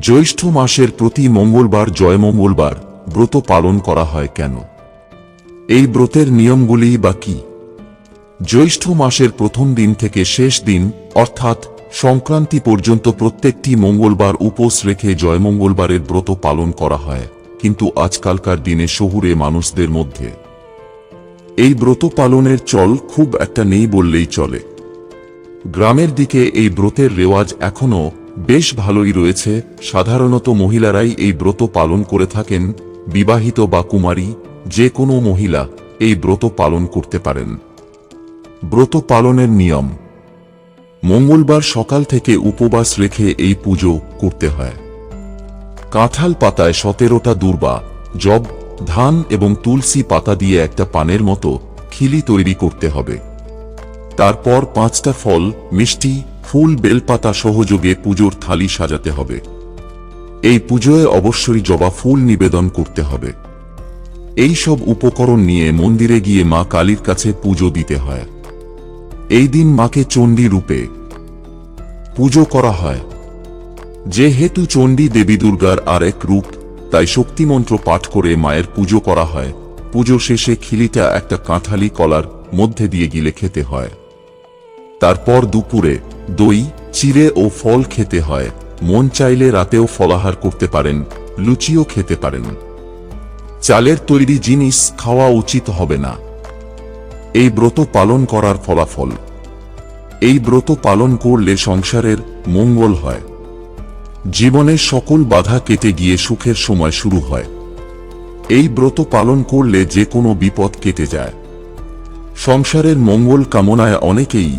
জ্যৈষ্ঠ মাসের প্রতি মঙ্গলবার, জয় মঙ্গলবার ব্রত পালন করা হয় কেন? এই ব্রতের নিয়মগুলি বা কি? জ্যৈষ্ঠ মাসের প্রথম দিন থেকে শেষ দিন, অর্থাৎ সংক্রান্তি পর্যন্ত প্রত্যেকটি মঙ্গলবার উপোস রেখে জয় মঙ্গলবারের ব্রত পালন করা হয়, কিন্তু আজকালকার দিনে শহুরে মানুষদের মধ্যে। এই ব্রত পালনের চল খুব একটা নেই বললেই চলে। গ্রামের দিকে এই ব্রতের রেওয়াজ এখনও বেশ ভালোই রয়েছে। সাধারণত মহিলারাই এই ব্রত পালন করে থাকেন, বিবাহিত বা কুমারী, যে কোনো মহিলা এই ব্রত পালন করতে পারেন। ব্রত পালনের নিয়ম। মঙ্গলবার সকাল থেকে উপবাস রেখে এই পুজো করতে হয়। কাঁঠাল পাতায় সতেরোটা দুর্বা জব ধান এবং তুলসী পাতা দিয়ে একটা পানের মতো খিলি তৈরি করতে হবে। তারপর পাঁচটা ফল, মিষ্টি ফুল বেলপাতা সহযোগে পুজোর থালি সাজাতে হবে। এই পুজোয় অবশ্যই জবা ফুল নিবেদন করতে হবে। এই সব উপকরণ নিয়ে মন্দিরে গিয়ে মা কালীর কাছে পুজো দিতে হয়। এই দিন মাকে চণ্ডী রূপে পুজো করা হয়। যেহেতু চণ্ডী দেবী দুর্গার আর এক রূপ, তাই শক্তিমন্ত্র পাঠ করে মায়ের পুজো করা হয়। পুজো শেষে খিলিটা একটা কাঁঠালি কলার মধ্যে দিয়ে গিলে খেতে হয়। তারপর দুপুরে দই, চিড়ে ও ফল খেতে হয়। মন চাইলে রাতেও ফলাহার করতে পারেন, লুচিও খেতে পারেন। চালের তৈরি জিনিস খাওয়া উচিত হবে না। এই ব্রত পালন করার ফলাফল। এই ব্রত পালন করলে সংসারের মঙ্গল হয়। জীবনের সকল বাধা কেটে গিয়ে সুখের সময় শুরু হয়। এই ব্রত পালন করলে যে কোনো বিপদ কেটে যায়। সংসারের মঙ্গল কামনায় অনেকেই